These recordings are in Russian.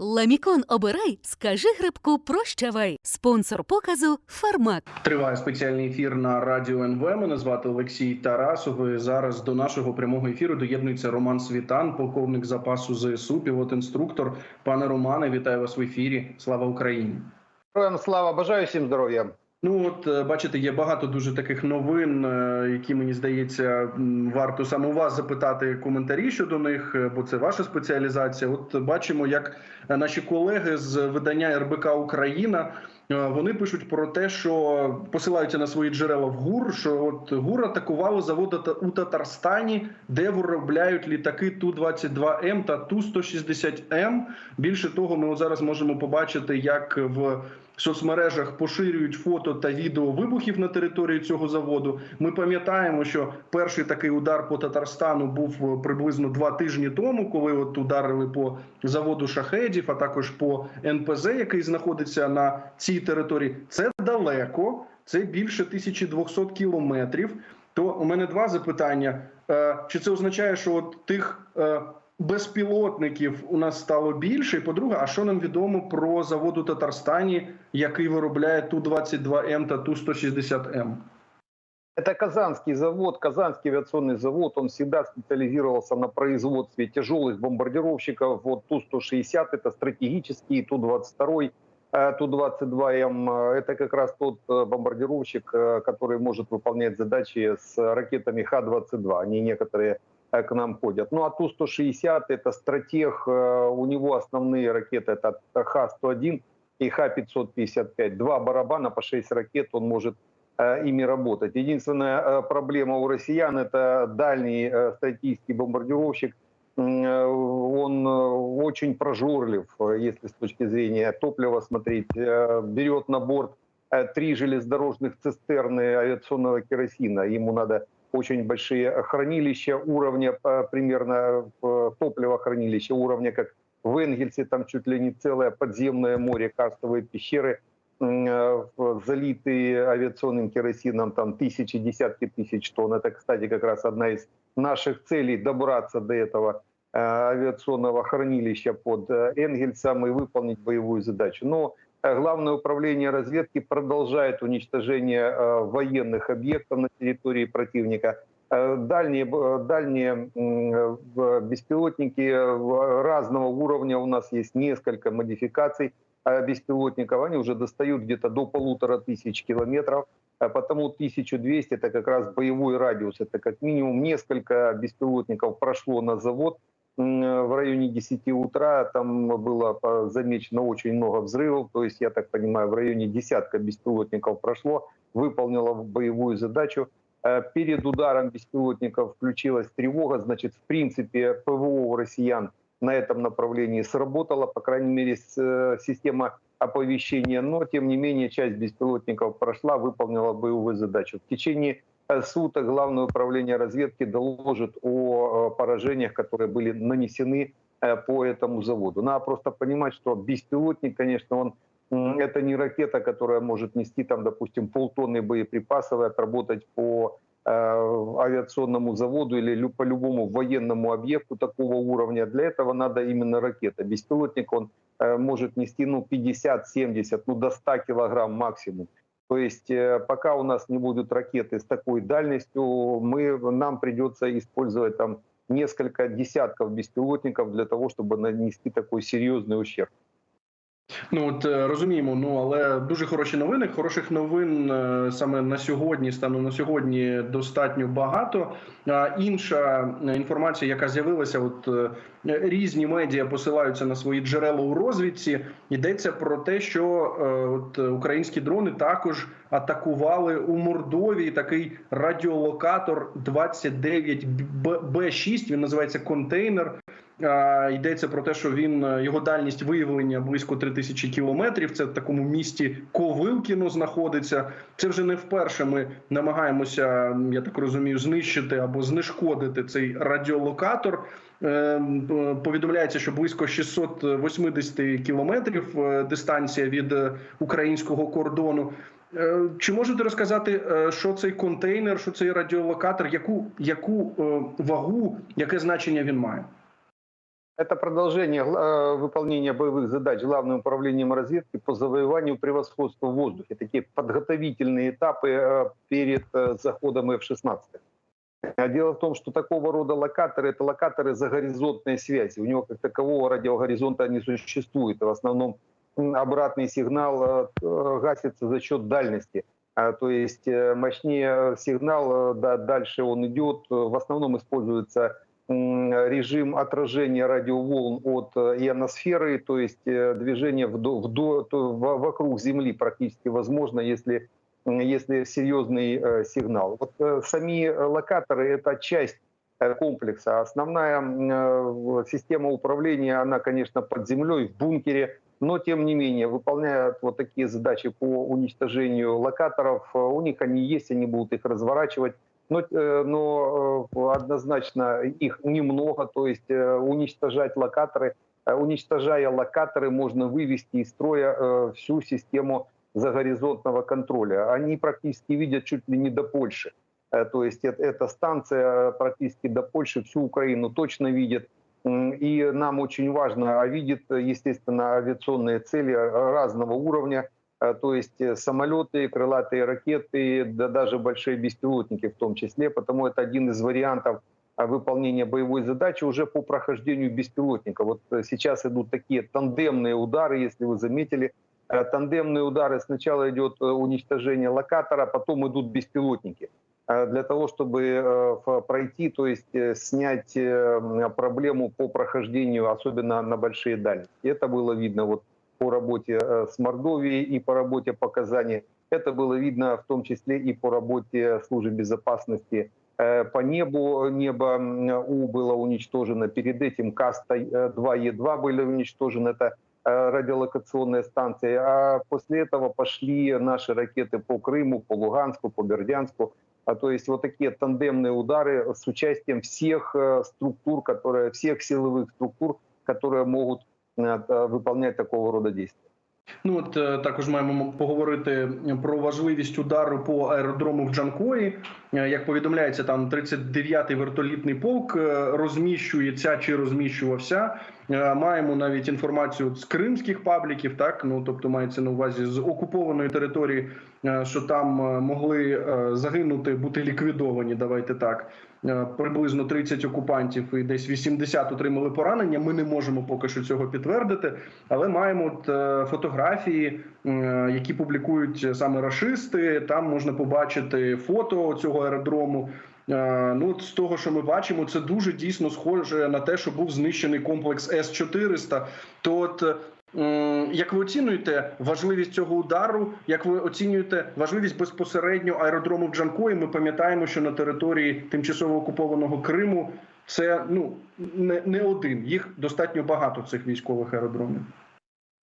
Ламікон обирай, скажи грибку прощавай. Спонсор показу Фармак. Триває спеціальний ефір на радіо НВ. Мене звати Олексій Тарасов. І зараз до нашого прямого ефіру доєднується Роман Світан, полковник запасу ЗСУ, пілот-інструктор. Пане Романе, вітаю вас в ефірі. Слава Україні! Героям слава, бажаю всім здоров'я. Ну от е, бачите, є багато дуже таких новин, е, які мені здається, варто саме у вас запитати коментарі щодо них, е, бо це ваша спеціалізація. От бачимо, як наші колеги з видання РБК Україна. Е, Вони пишуть про те, що посилаються на свої джерела в ГУР, що от ГУР атакувало заводи та- у Татарстані, де виробляють літаки Ту-22М та Ту-160М. Більше того, ми зараз можемо побачити, як в соцмережах поширюють фото та відео вибухів на території цього заводу. Ми пам'ятаємо, що перший такий удар по Татарстану був е, приблизно два тижні тому, коли от ударили по заводу шахедів, а також по НПЗ, який знаходиться на цій території. Це далеко, це більше 1200 кілометрів. То у мене два запитання: Е, чи це означає, що от тих е, безпілотників у нас стало більше? І по-друге, а що нам відомо про завод у Татарстані, який виробляє Ту-22М та Ту-160М? Это Казанский завод, Казанский авиационный завод. Он всегда специализировался на производстве тяжелых бомбардировщиков. Вот Ту-160 это стратегический, Ту-22, э, Ту-22М э, это как раз тот э, бомбардировщик, э, который может выполнять задачи с ракетами Х-22. Они некоторые к нам ходят. Ну а Ту-160 это стратег, у него основные ракеты это Х-101 и Х-555. Два барабана по 6 ракет он может ими работать. Единственная проблема у россиян это дальний стратегический бомбардировщик. Э, Он э, очень прожорлив, если с точки зрения топлива смотреть. Э, Берет на борт три железнодорожных цистерны авиационного керосина. Ему надо очень большие хранилища уровня примерно э, топливохранилища уровня как в Энгельсе, там чуть ли не целое подземное море, карстовые пещеры залитые авиационным керосином, там тысячи, десятки тысяч тонн. Это, кстати, как раз одна из наших целей добраться до этого авиационного хранилища под э, Энгельсом и выполнить боевую задачу. Но э, Главное управление разведки продолжает уничтожение э, военных объектов на территории противника. Э, Дальние, дальние э, беспилотники э, разного уровня у нас есть несколько модификаций э, беспилотников. Они уже достают где-то до полутора тысяч километров. Потому 1200 это как раз боевой радиус. Это как минимум несколько беспилотников прошло на завод э, в районе 10 утра. Там было э, замечено очень много взрывов. То есть, я так понимаю, в районе десятка беспилотников прошло, выполнило боевую задачу. Э, Перед ударом беспилотников включилась тревога. Значит, в принципе, ПВО у россиян на этом направлении сработала, по крайней мере, э, система оповещения, но тем не менее часть беспилотников прошла, выполнила боевую задачу. В течение э, суток Главное управление разведки доложит о э, поражениях, которые были нанесены э, по этому заводу. Надо просто понимать, что беспилотник, конечно, он это не ракета, которая может нести там, допустим, полтонны боеприпасов и отработать по э, авиационному заводу или по любому военному объекту такого уровня. Для этого надо именно ракета. Беспилотник, он может нести ну, 50-70, ну до 100 килограмм максимум. То есть э, пока у нас не будут ракеты с такой дальностью, мы, нам придется использовать там несколько десятков беспилотников для того, чтобы нанести такой серьезный ущерб. Ну от е, розуміємо, ну але дуже хороші новини. Хороших новин е, саме на сьогодні, станом на сьогодні, достатньо багато. А інша е, інформація, яка з'явилася, от різні медіа посилаються на свої джерела у розвідці. Йдеться про те, що от українські дрони також атакували у Мордовії такий радіолокатор 29 Б 6 Він називається контейнер. Йдеться про те, що він е, його дальність виявлення близько 3000 кілометрів. Це в такому місті Ковилкіно знаходиться. Це вже не вперше. Ми намагаємося, я так розумію, знищити або знешкодити цей радіолокатор. Е, Повідомляється, що близько 680 кілометрів е, дистанція від українського кордону. Чи можете розказати, що цей контейнер, що цей радіолокатор, яку, яку вагу, яке значення він має? Это продолжение э, выполнения боевых задач Главным управлением разведки по завоеванию превосходства в воздухе. Такие подготовительные этапы э, перед э, заходом F-16. А Дело в том, что такого рода локаторы – это локаторы загоризонтной связи. У него как такового радиогоризонта не существует. В основном обратный сигнал гасится за счет дальности. А, То есть мощнее сигнал, да, дальше он идет. В основном используется режим отражения радиоволн от э, ионосферы, то есть э, движение вдо- вдо- вокруг Земли практически возможно, если, если серьезный э, сигнал. Вот сами локаторы – это часть комплекса. Основная система управления, она, конечно, под землей, в бункере, но тем не менее выполняют вот такие задачи по уничтожению локаторов. У них они есть, они будут их разворачивать. Но, э, но э, однозначно их немного, то есть э, уничтожать локаторы, уничтожая локаторы, можно вывести из строя всю систему загоризонтного контроля. Они практически видят чуть ли не до Польши. То есть эт- эта станция практически до Польши, всю Украину точно видит. И нам очень важно, а видит, естественно, авиационные цели разного уровня, то есть э, самолеты, крылатые ракеты, да даже большие беспилотники в том числе, потому это один из вариантов а, выполнения боевой задачи уже по прохождению беспилотника. Вот э, сейчас идут такие тандемные удары, если вы заметили, Э, тандемные удары. Сначала идет э, уничтожение локатора, потом идут беспилотники э, для того, чтобы э, пройти, то есть э, снять э, проблему по прохождению, особенно на большие дальности. Это было видно вот по работе э, с Мордовией и по работе по Казани. Это было видно в том числе и по работе службы безопасности э, по небу. Небо У было уничтожено. Перед этим Каста-2Е2 были уничтожены. Это э, радиолокационная станция. А после этого пошли наши ракеты по Крыму, по Луганску, по Бердянску. А то есть вот такие тандемные удары с участием всех э, структур, которые, всех силовых структур, которые могут э, э, выполнять такого рода действия. Ну от е, також маємо поговорити про важливість удару по аеродрому в Джанкої. Е, Як повідомляється, там 39-й вертолітний полк е, розміщується чи розміщувався. Маємо навіть інформацію з кримських пабліків, так ну тобто мається на увазі з окупованої території, що там могли загинути, бути ліквідовані. Давайте так. Приблизно 30 окупантів і десь 80 отримали поранення. Ми не можемо поки що цього підтвердити, але маємо от, е, фотографії, е, які публікують саме рашисти. Там можна побачити фото цього аеродрому. Е, Ну, з того, що ми бачимо, це дуже дійсно схоже на те, що був знищений комплекс С 400 То от як ви оцінюєте важливість цього удару? Як ви оцінюєте важливість безпосередньо аеродрому в Джанкої? Ми пам'ятаємо, що на території тимчасово окупованого Криму це ну не, не один. Їх достатньо багато цих військових аеродромів.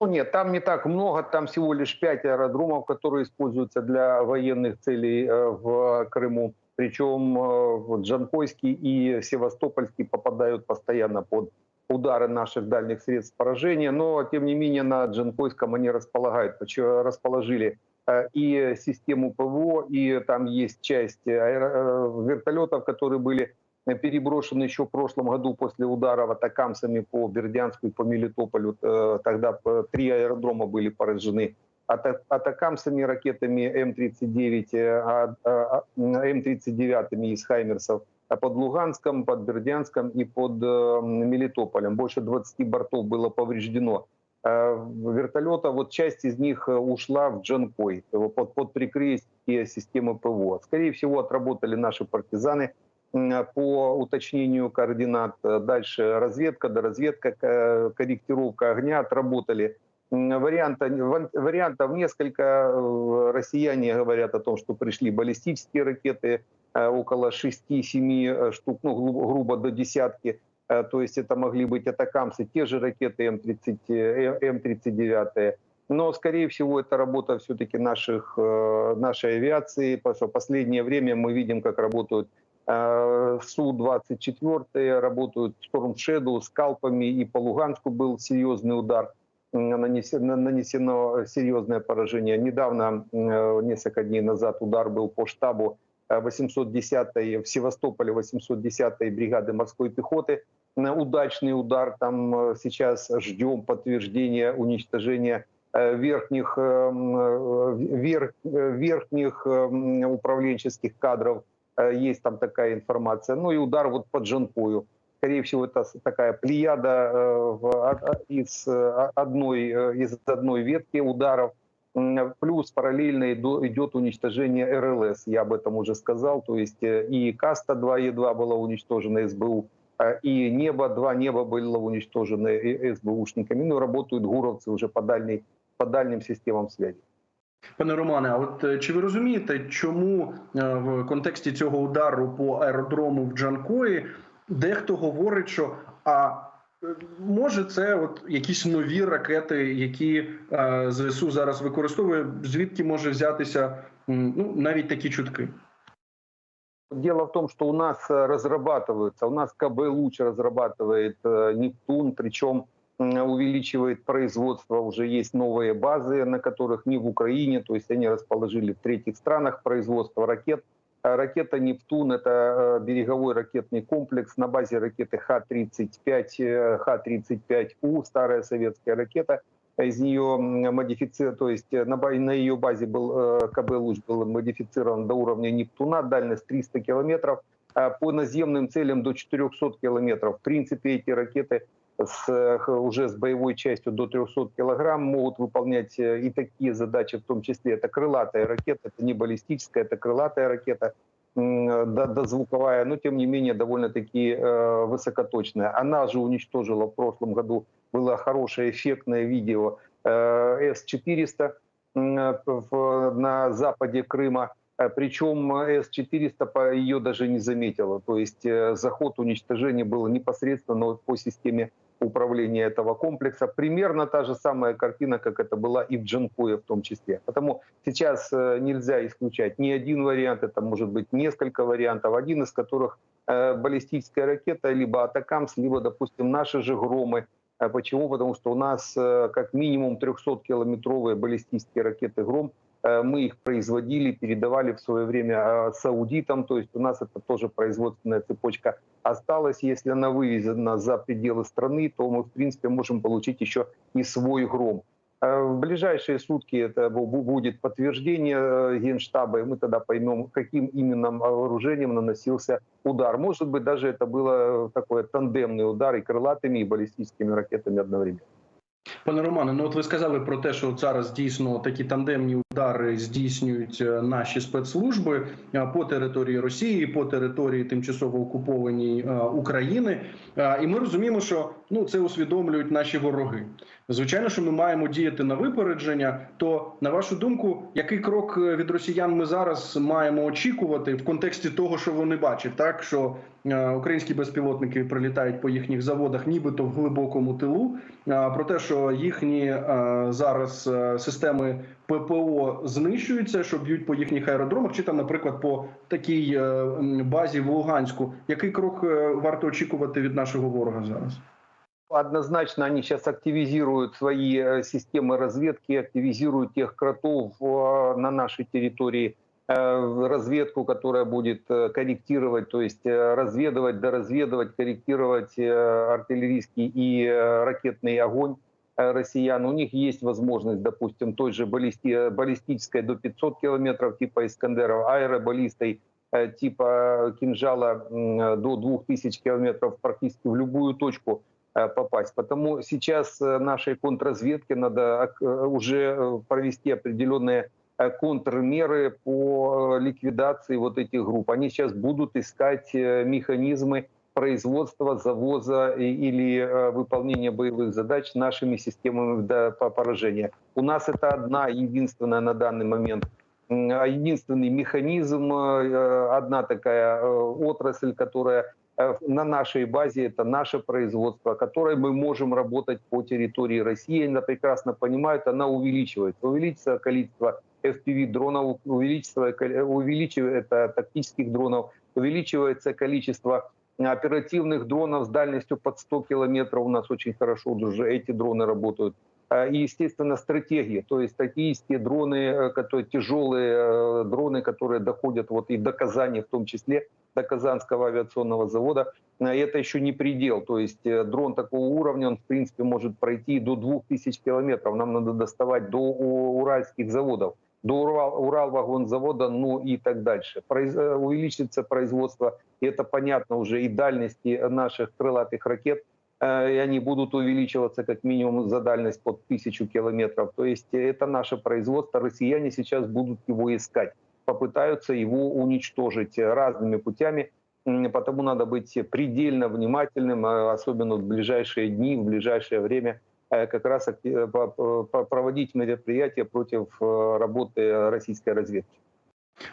Ну, нет, там не так много, там всего лишь пять аэродромов, которые используются для военных целей э, в Крыму. Причем э, Джанкойский и Севастопольский попадают постоянно под удары наших дальних средств поражения, но тем не менее на Джанкойском они располагают, расположили э, и систему ПВО, и там есть часть э, вертолетов, которые были э, переброшены еще в прошлом году после ударов атакамсами по Бердянску и по Мелитополю. Э, Тогда э, три аэродрома были поражены ата- атакамсами, ракетами М-39, э, а- а- М-39 из «Хаймерсов», а под Луганском, под Бердянском и под э, Мелитополем. Больше 20 бортов было повреждено. Э, Вертолета, вот часть из них э, ушла в Джанкой э, под, под прикрытие системы ПВО. Скорее всего, отработали наши партизаны по уточнению координат. Э, Дальше разведка, доразведка, э, корректировка огня отработали. Варианта, вариантов несколько. Э, Россияне говорят о том, что пришли баллистические ракеты, э, около 6-7 штук, ну, грубо, до десятки. Э, То есть это могли быть атакамсы, те же ракеты М-30, э, М-39. Но, скорее всего, это работа все-таки наших, э, нашей авиации, потому что в последнее время мы видим, как работают э, Су-24, работают Storm Shadow с калпами, и по Луганску был серьезный удар, нанесено, нанесено серьезное поражение. Недавно, несколько дней назад, удар был по штабу э, 810-й в Севастополе 810-й бригады морской пехоты. удачный удар. Там э, сейчас ждем подтверждения уничтожения э, верхних, э, м, вер- э, верхних управленческих кадров. Э, Есть там такая информация. Ну и удар вот по Джанкою. Скорее всего, это такая плеяда э, а- а- из э, одной, э, из одной ветки ударов. Плюс параллельно идет уничтожение РЛС, я об этом уже сказал. То есть и Каста-2 Е2 была уничтожена СБУ, и Небо, два Неба было уничтожено СБУшниками. Ну, работают гуровцы уже по, дальней, по дальним системам связи. Пане Романе, а от е, чи ви розумієте, чому е, в контексті цього удару по аеродрому в Джанкої дехто говорить, що а е, може це от якісь нові ракети, які е, ЗСУ зараз використовує, звідки може взятися м, ну навіть такі чутки? Дело в том, что у нас э, разрабатываются, у нас КБ Луч разрабатывает э, Нептун, причем м, увеличивает производство, уже есть новые базы, на которых не в Украине, то есть они расположили в третьих странах производство ракет. А Ракета «Нептун» — это э, береговой ракетный комплекс на базе ракеты Х-35, э, Х-35У, старая советская ракета. Из нее модифици... то есть э, на, на ее базе был КБ «Луч» был модифицирован до уровня «Нептуна», дальность 300 километров, а по наземным целям до 400 километров. В принципе, эти ракеты с, э, уже с боевой частью до 300 килограмм могут выполнять э, и такие задачи, в том числе это крылатая ракета, это не баллистическая, это крылатая ракета, дозвуковая, но тем не менее довольно-таки э, высокоточная. Она же уничтожила в прошлом году, было хорошее эффектное видео э, С-400 м, в- на западе Крыма. Э, Причем С-400 по ее даже не заметила. То есть э, заход уничтожения был непосредственно по системе управления этого комплекса. Примерно та же самая картина, как это была и в Джанкое в том числе. Потому сейчас э, нельзя исключать ни один вариант, это может быть несколько вариантов, один из которых э, баллистическая ракета, либо Атакамс, либо, допустим, наши же громы. А Почему? Потому что у нас э, как минимум 300-километровые баллистические ракеты «Гром», мы их производили, передавали в свое время э, саудитам, то есть у нас это тоже производственная цепочка осталась. Если она вывезена за пределы страны, то мы, в принципе, можем получить еще и свой «Гром». Э, В ближайшие сутки это бу- бу- будет подтверждение э, Генштаба, и мы тогда поймем, каким именно вооружением наносился удар. Может быть, даже это было такой тандемный удар и крылатыми, и баллистическими ракетами одновременно. Пане Романе, ну от ви сказали про те, що зараз дійсно такі тандемні удари здійснюють е, наші спецслужби е, по території Росії, по території тимчасово окупованій е, України. І ми розуміємо, що ну це усвідомлюють наші вороги. Звичайно, що ми маємо діяти на випередження. То на вашу думку, який крок е, від росіян ми зараз маємо очікувати в контексті того, що вони бачать, так що е, українські безпілотники прилітають по їхніх заводах, нібито в глибокому тилу. Про те, що їхні е, зараз системи ППО знищуються, що б'ють по їхніх аеродромах, чи там, наприклад, по такій базі в Луганську. Який крок варто очікувати від нашого ворога зараз? Однозначно они сейчас активизируют свои э, системы разведки, активизируют тех кротов э, на нашей территории, э, разведку, которая будет корректировать, то есть разведывать, доразведывать, корректировать артиллерийский и ракетный огонь россиян. У них есть возможность, допустим, той же баллисти- баллистической до 500 километров типа Искандеров, аэробаллистой типа кинжала до 2000 километров практически в любую точку попасть. Потому сейчас э, нашей контрразведке надо э, уже э, провести определенные э, контрмеры по э, ликвидации вот этих групп. Они сейчас будут искать э, механизмы производства, завоза или э, выполнения боевых задач нашими системами по поражения. У нас это одна, единственная на данный момент единственный механизм, э, одна такая э, отрасль, которая э, на нашей базе, это наше производство, которое мы можем работать по территории России. Она прекрасно понимает, она увеличивается. Увеличится количество FPV-дронов, увеличивается, увеличивается тактических дронов, увеличивается количество оперативных дронов с дальностью под 100 километров. У нас очень хорошо уже эти дроны работают. Э, И, естественно, стратегия, то есть стратегические дроны, э, которые тяжелые э, дроны, которые доходят вот и до Казани, в том числе до Казанского авиационного завода, это еще не предел. То есть дрон такого уровня, он в принципе может пройти до 2000 километров. Нам надо доставать до уральских заводов, до Урал, Уралвагонзавода, ну и так дальше. Произ- увеличится производство, и это понятно уже, и дальности наших крылатых ракет, и они будут увеличиваться как минимум за дальность под тысячу километров. То есть э, это наше производство. Россияне сейчас будут его искать, попытаются его уничтожить э, разными путями. Потому надо быть предельно внимательным, э, особенно в ближайшие дни, в ближайшее время, э, как раз проводить мероприятия против э, работы российской разведки.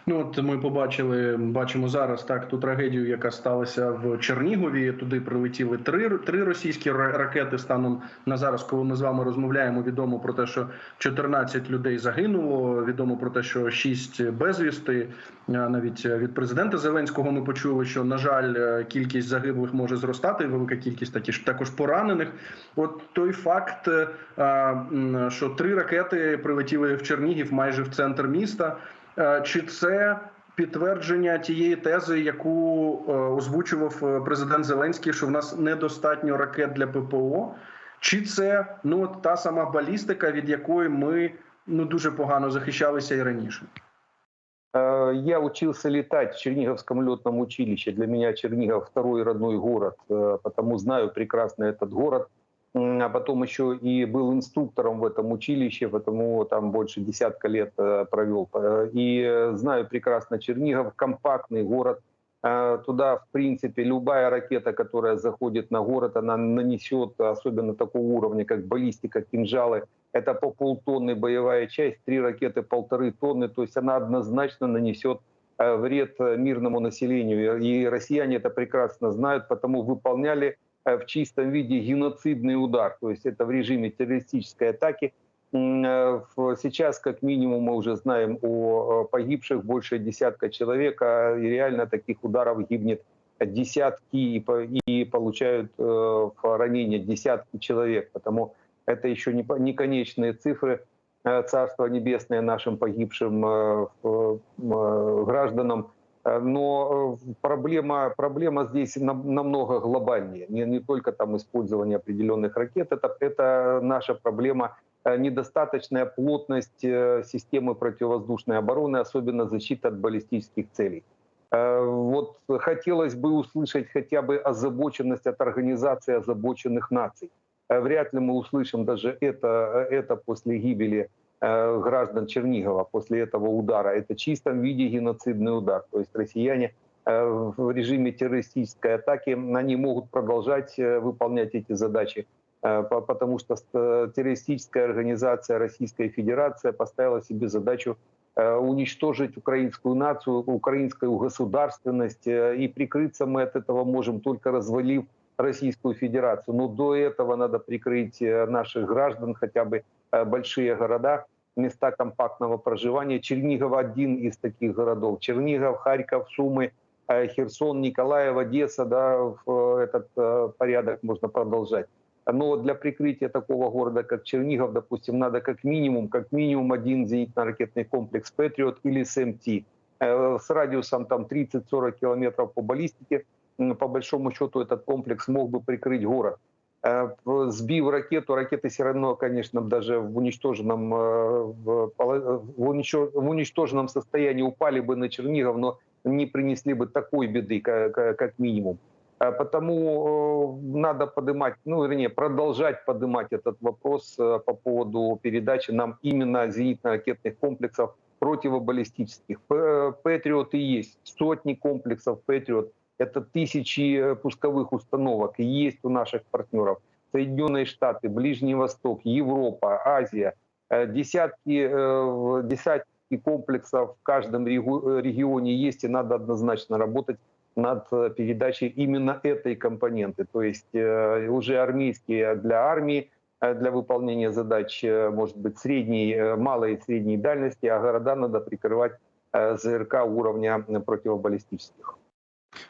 Ну от ми побачили, бачимо зараз так ту трагедію, яка сталася в Чернігові. Туди прилетіли три три російські ракети. Станом на зараз, коли ми з вами розмовляємо, відомо про те, що 14 людей загинуло. Відомо про те, що 6 безвісти. Навіть від президента Зеленського ми почули, що на жаль, е, кількість загиблих може зростати. Велика кількість такі також поранених. От той факт, е, що три ракети прилетіли в Чернігів, майже в центр міста. Е, Чи це підтвердження тієї тези, яку е, озвучував е, президент Зеленський, що в нас недостатньо ракет для ППО? Чи це ну от та сама балістика, від якої ми ну дуже погано захищалися і раніше? Э, Я учился летать в Черниговском летном училище. Для меня Чернигов второй родной город, э, потому знаю прекрасно этот город. А потом еще и был инструктором в этом училище, потому там больше десятка лет э, провел. Э, И э, знаю прекрасно Чернигов, компактный город. Туда, в принципе, любая ракета, которая заходит на город, она нанесет, особенно такого уровня, как баллистика, кинжалы, это по полтонны боевая часть, три ракеты полторы тонны, то есть она однозначно нанесет вред мирному населению. И россияне это прекрасно знают, потому выполняли в чистом виде геноцидный удар, то есть это в режиме террористической атаки. Э, Сейчас, как минимум, мы уже знаем о э, погибших больше десятка человек, а реально таких ударов гибнет десятки и, по- и получают э, ранения десятки человек, потому это еще не, конечные цифры. Э, Царство небесное нашим погибшим э, э, гражданам. Э, Но э, проблема, проблема здесь нам- намного глобальнее. Не, не только там использование определенных ракет, это, это наша проблема э, недостаточная плотность системы противовоздушной обороны, особенно защита от баллистических целей. Вот хотелось бы услышать хотя бы озабоченность от организации озабоченных наций. Вряд ли мы услышим даже это, это после гибели граждан Чернигова, после этого удара. Это чистом виде геноцидный удар. То есть россияне э, в режиме террористической атаки, они могут продолжать э, выполнять эти задачи, э, по- потому что э, террористическая организация Российская Федерация поставила себе задачу э, уничтожить украинскую нацию, украинскую государственность, э, и прикрыться мы от этого можем только развалив Российскую Федерацию. Но до этого надо прикрыть э, наших граждан, хотя бы э, большие города, места компактного проживания. Чернигов один из таких городов. Чернигов, Харьков, Сумы, э, Херсон, Николаев, Одесса, да, э, этот э, порядок можно продолжать. Но для прикрытия такого города, как Чернигов, допустим, надо как минимум, как минимум один зенитно-ракетный комплекс «Патриот» или СМТ э, с радиусом там 30-40 километров по баллистике. По большому счету этот комплекс мог бы прикрыть город. Э, Сбив ракету, ракеты все равно, конечно, даже в уничтоженном, э, в уничтоженном состоянии упали бы на Чернигов, но не принесли бы такой беды, ка- ка- как минимум. Э, Потому надо поднимать, ну, вернее, продолжать поднимать этот вопрос по поводу передачи нам именно зенитно-ракетных комплексов противобаллистических. Патриот есть, сотни комплексов Патриот. Это тысячи э, пусковых установок есть у наших партнеров. Соединенные Штаты, Ближний Восток, Европа, Азия. Э, Десятки, э, десятки комплексов в каждом регионе есть, и надо однозначно работать над передачей именно этой компоненты. То есть уже армейские для армии, для выполнения задач, может быть, средней, малой и средней дальности, а города надо прикрывать ЗРК уровня противобаллистических.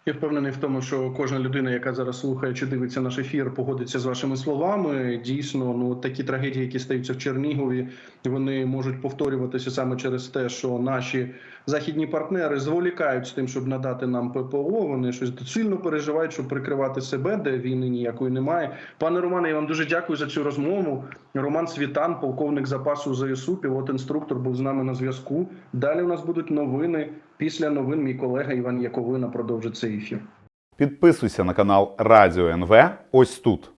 Я впевнений в тому, що кожна людина, яка зараз слухає чи дивиться наш ефір, погодиться з вашими словами. Дійсно, ну такі трагедії, які стаються в Чернігові, вони можуть повторюватися саме через те, що наші західні партнери зволікають з тим, щоб надати нам ППО. Вони щось сильно переживають, щоб прикривати себе, де війни ніякої немає. Пане Романе, я вам дуже дякую за цю розмову. Роман Світан, полковник запасу ЗСУ, пілот-інструктор, був з нами на зв'язку. Далі у нас будуть новини. Після новин мій колега Іван Яковина продовжить цей ефір. Підписуйся на канал Радіо НВ ось тут.